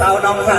สาวน้องสา